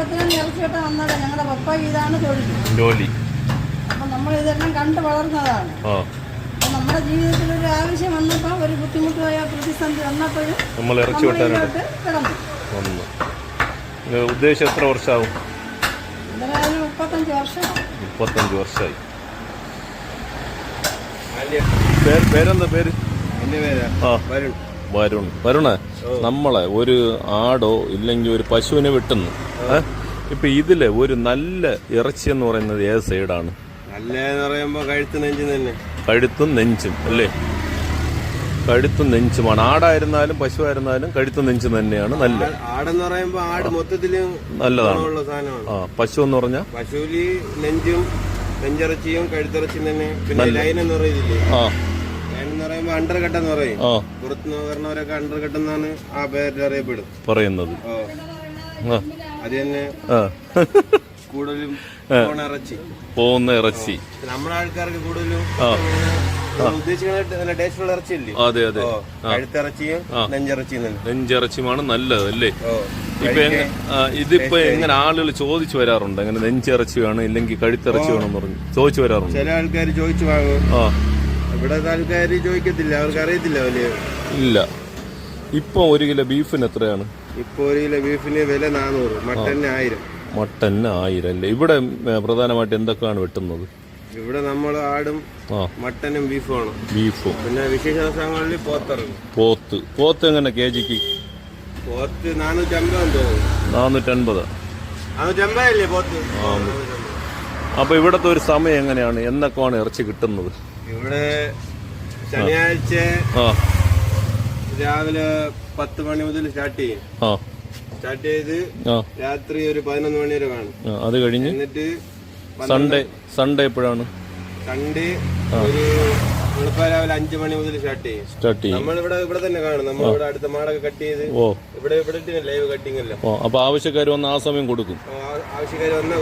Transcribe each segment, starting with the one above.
ചെറുപ്പത്തിലും ഇറച്ചി വെട്ടാൻ വന്നതാ. ഞങ്ങളുടെ പപ്പ ഇതാണ് തൊഴിൽ ജോലി. അപ്പം നമ്മൾ ഇതെല്ലാം കണ്ടു വളർന്നതാണ്. ആ. അപ്പം നമ്മുടെ ജീവിതത്തിൽ ഒരു ആവശ്യം വന്നപ്പോൾ ഒരു ബുദ്ധിമുട്ടായ പ്രതിസന്ധി വന്നപ്പോഴും നമ്മൾ ഇറച്ചി വെട്ടാനായിട്ട് ഇതിലോട്ട് കിടന്നു. വന്നു. ഇത് ഉദ്ദേശം എത്ര വർഷമാവും എന്തായാലും മുപ്പത്തഞ്ച് വർഷമാണ് മുപ്പത്തഞ്ച് വർഷമായി പേര് പേരെന്താ പേര്? എന്റെ പേരാ ആ. വരുൺ. വരുൺ വരുണ് നമ്മളെ ഒരു ആടോ ഇല്ലെങ്കിൽ ഒരു പശുവിനെ വെട്ടുന്നു? ഇപ്പൊ ഇതിൽ ഒരു നല്ല ഇറച്ചി എന്ന് പറയുന്നത് ഏത് സൈഡാണ് നല്ലതെന്ന് പറയുമ്പോ കഴുത്ത് നെഞ്ചും തന്നെ. കഴുത്തും നെഞ്ചും അല്ലേ? കഴുത്തും നെഞ്ചുമാണ്. ആടായിരുന്നാലും പശുവായിരുന്നാലും കഴുത്തും നെഞ്ചും തന്നെയാണ് നല്ല. ആടെന്ന് പറയുമ്പോ ആട് മൊത്തത്തിൽ നല്ലതാണ്. ആ പശു എന്ന് പറഞ്ഞാൽ പശുവിൽ നെഞ്ചും നെഞ്ചിറച്ചിയും കഴുത്തിറച്ചിയും തന്നെ. പിന്നെ ലൈൻ എന്ന് പറയുന്നില്ലേ? ആ. പറയുന്നത്. അത് തന്നെ കൂടുതലും പോകുന്ന ഇറച്ചി. നമ്മുടെ ആൾക്കാർക്ക് കൂടുതലും അതെ അതെ. നെഞ്ചിറച്ചിയുമാണ് നല്ലത് അല്ലേ ഇപ്പൊ ഇതിപ്പോ എങ്ങനെ ആളുകൾ ചോദിച്ചു വരാറുണ്ട്? എങ്ങനെ നെഞ്ചിറച്ചി വേണം ഇല്ലെങ്കിൽ കഴുത്തിറച്ചി വേണം പറഞ്ഞു. ചോദിച്ചു വരാറുണ്ട്. ചില ആൾക്കാർ ചോദിച്ചു വാങ്ങും. ആ ഇവിടത്തെ ആൾക്കാർ ചോദിക്കത്തില്ല അവർക്ക് അറിയത്തില്ല വലിയ. ഇല്ല. ഇപ്പൊ ഒരു കിലോ ബീഫിന് എത്രയാണ്? ഇപ്പൊ ഒരു കിലോ ബീഫിന് വില നാനൂറ് മട്ടന് ആയിരം. മട്ടന് ആയിരം അല്ലേ? ഇവിടെ പ്രധാനമായിട്ട് എന്തൊക്കെയാണ് വെട്ടുന്നത്? ഇവിടെ നമ്മൾ ആടും മട്ടനും ബീഫുമാണ്. ബീഫും. പിന്നെ വിശേഷ ദിവസങ്ങളിൽ പോത്തിറങ്ങും പോത്ത്. പോത്ത് എങ്ങനെ കെ ജിക്ക് പോത്ത് നാനൂറ്റമ്പത് നാനൂറ്റമ്പത് നാനൂറ്റമ്പതല്ലേ പോത്ത്? അപ്പൊ ഇവിടത്തെ ഒരു സമയം എങ്ങനെയാണ്? എന്നൊക്കെയാണ് ഇറച്ചി കിട്ടുന്നത്. ഇവിടെ ശനിയാഴ്ച രാവിലെ പത്ത് മണി മുതൽ സ്റ്റാർട്ട് ചെയ്യും. സ്റ്റാർട്ട് ചെയ്ത് രാത്രി ഒരു പതിനൊന്ന് മണി വരെ കാണും. അത് കഴിഞ്ഞ് എന്നിട്ട് സൺഡേ സൺഡേ എപ്പോഴാണ്? സൺഡേ ഒരു വെളുപ്പാ രാവിലെ അഞ്ചു മണി മുതൽ സ്റ്റാർട്ട് ചെയ്യും. സ്റ്റാർട്ട് ചെയ്യും. നമ്മളിവിടെ ഇവിടെ തന്നെ കാണും. നമ്മളിവിടെ അടുത്ത മാടൊക്കെ കട്ട് ചെയ്ത് ഓ. ഇവിടെ ഇവിടെ ലൈവ് കട്ടിങ് അല്ല ഓ അപ്പൊ ആവശ്യക്കാർ വന്ന് ആ സമയം കൊടുക്കും. ആവശ്യക്കാർ വന്ന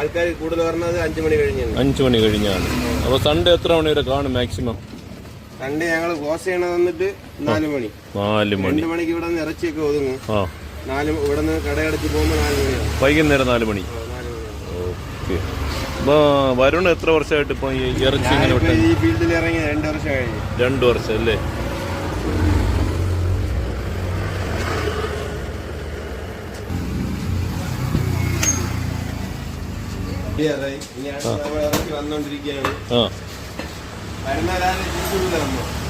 ആൾക്കാർ കൂടുതൽ പറഞ്ഞത് അഞ്ചു മണി കഴിഞ്ഞാണ്. അഞ്ചു മണി കഴിഞ്ഞാണ്. അപ്പൊ സൺഡേ എത്ര മണി വരെ കാണും മാക്സിമം സൺഡേ ഞങ്ങൾ ക്ലോസ് ചെയ്യണത് വന്നിട്ട് നാല് മണി. നാല് മണി. രണ്ട് മണിക്ക് ഇവിടെ നിന്ന് ഇറച്ചിയൊക്കെ ഒതുങ്ങും. നാല് ഇവിടെ നിന്ന് കടയടച്ച് പോകുമ്പോൾ നാല് മണിയാണ്. വൈകുന്നേരം നാല് മണി. ഓക്കെ. അപ്പോൾ വരുൺ എത്ര വർഷമായിട്ട് ഇപ്പൊ ഈ ഇറച്ചി ഇങ്ങനെ ഈ ഫീൽഡിൽ ഇറങ്ങി രണ്ട് വർഷം കഴിഞ്ഞു രണ്ടു വർഷം അല്ലേ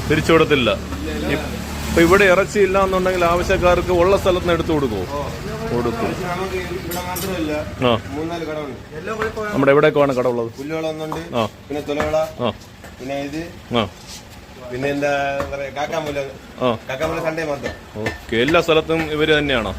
തിരിച്ചു കൊടുത്തില്ല ഇപ്പൊ ഇവിടെ ഇറച്ചി ഇല്ല എന്നുണ്ടെങ്കിൽ ആവശ്യക്കാർക്ക് ഉള്ള സ്ഥലത്ത് നിന്ന് എടുത്തു കൊടുക്കുമോ കൊടുക്കും. നമ്മുടെ നമുക്ക് ഇവിടെ മാത്രമല്ല. ആ. മൂന്നാൽ കടമുണ്ട് നമ്മുടെ എവിടേക്കാണ് കട ഉള്ളത് ആ. പിന്നെ തുലവള. പിന്നെ ഇത്. ആ. പിന്നെ എന്താ പറയാ കാക്കാമൂല കാക്കാമൂല സൺഡേ മാത്രം. ഓക്കെ. എല്ലാ സ്ഥലത്തും ഇവർ തന്നെയാണോ?